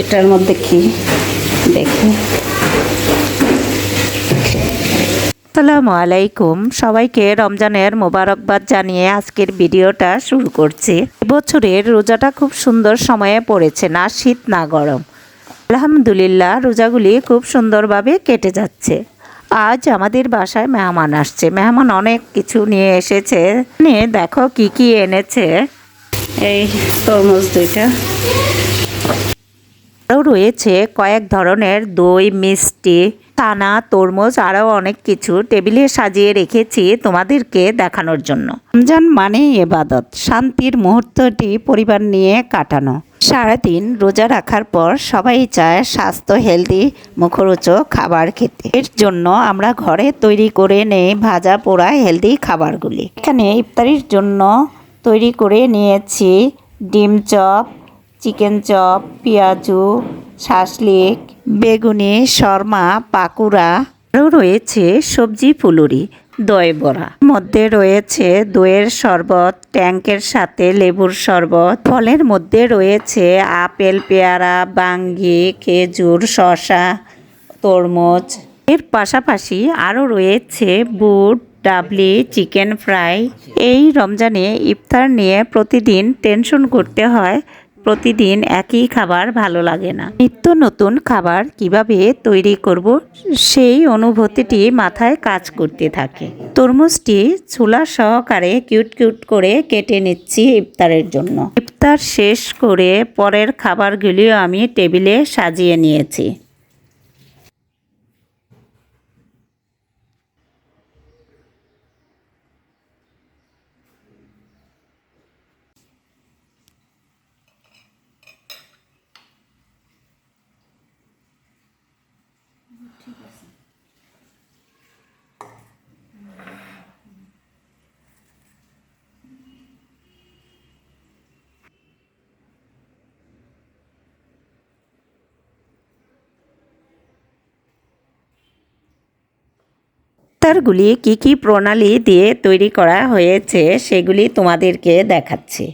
এটার মধ্যে কি? দেখি। আসসালামু আলাইকুম। সবাইকে রমজানের মোবারকবাদ জানিয়ে আজকের ভিডিওটা শুরু করছি। এবছরের রোজাটা খুব সুন্দর সময়ে পড়েছে না? শীত না গরম। আলহামদুলিল্লাহ রোজাগুলি খুব সুন্দরভাবে কেটে যাচ্ছে। আজ আমাদের বাসায় মেহমান আসছে। মেহমান অনেক কিছু নিয়ে এসেছে। নিয়ে দেখো কি কি এনেছে। এই তরমুজ দুইটা। আরও রয়েছে কয়েক ধরনের দই, মিষ্টি, ছানা, তরমুজ, আরও অনেক কিছু টেবিলে সাজিয়ে রেখেছি তোমাদেরকে দেখানোর জন্য। রমজান মানেই এবাদত শান্তির মুহূর্তটি পরিবার নিয়ে কাটানো। সারাদিন রোজা রাখার পর সবাই চায় স্বাস্থ্য হেলদি, মুখরোচক খাবার খেতে। এর জন্য আমরা ঘরে তৈরি করে নেই ভাজা পোড়া হেলদি খাবারগুলি। এখানে ইফতারির জন্য তৈরি করে নিয়েছি ডিম চপ চিকেন চপ, পেঁয়াজু, শাসলিক, বেগুনি, শর্মা, পাকুড়া। আরও রয়েছে সবজি ফুলুরি, দই বড়া। মধ্যে রয়েছে দইয়ের শরবত ট্যাঙ্কের সাথে লেবুর শরবত। ফলের মধ্যে রয়েছে আপেল, পেয়ারা, বাঙ্গি, খেজুর, শসা, তরমুজ। এর পাশাপাশি আরও রয়েছে বুট, ডাবলি, চিকেন ফ্রাই। এই রমজানে ইফতার নিয়ে প্রতিদিন টেনশন করতে হয় প্রতিদিন একই খাবার ভালো লাগে না। নিত্য নতুন খাবার কীভাবে তৈরি করব, সেই অনুভূতিটি মাথায় কাজ করতে থাকে। তরমুজটি চুলা সহকারে কিউট কিউট করে কেটে নিচ্ছি ইফতারের জন্য। ইফতার শেষ করে পরের খাবারগুলিও আমি টেবিলে সাজিয়ে নিয়েছি। ইফতারগুলি কি কি প্রণালী দিয়ে তৈরি করা হয়েছে সেগুলি তোমাদেরকে দেখাচ্ছি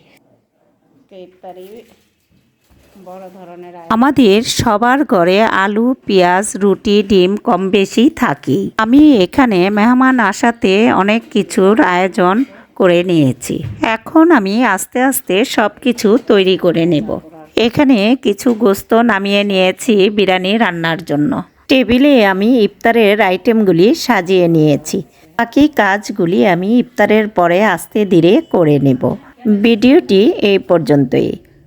ইফতারি বড় ধরনের আয়োজন। আমাদের সবার ঘরে আলু, পেঁয়াজ, রুটি, ডিম কম বেশি থাকি। আমি এখানে মেহমান আসাতে অনেক কিছুর আয়োজন করে নিয়েছি। এখন আমি আস্তে আস্তে সব কিছু তৈরি করে নেব। এখানে কিছু গোস্ত নামিয়ে নিয়েছি বিরিয়ানি রান্নার জন্য। টেবিলে আমি ইফতারের আইটেমগুলি সাজিয়ে নিয়েছি। বাকি কাজগুলি আমি ইফতারের পরে আস্তে ধীরে করে নেব। ভিডিওটি এই পর্যন্তই।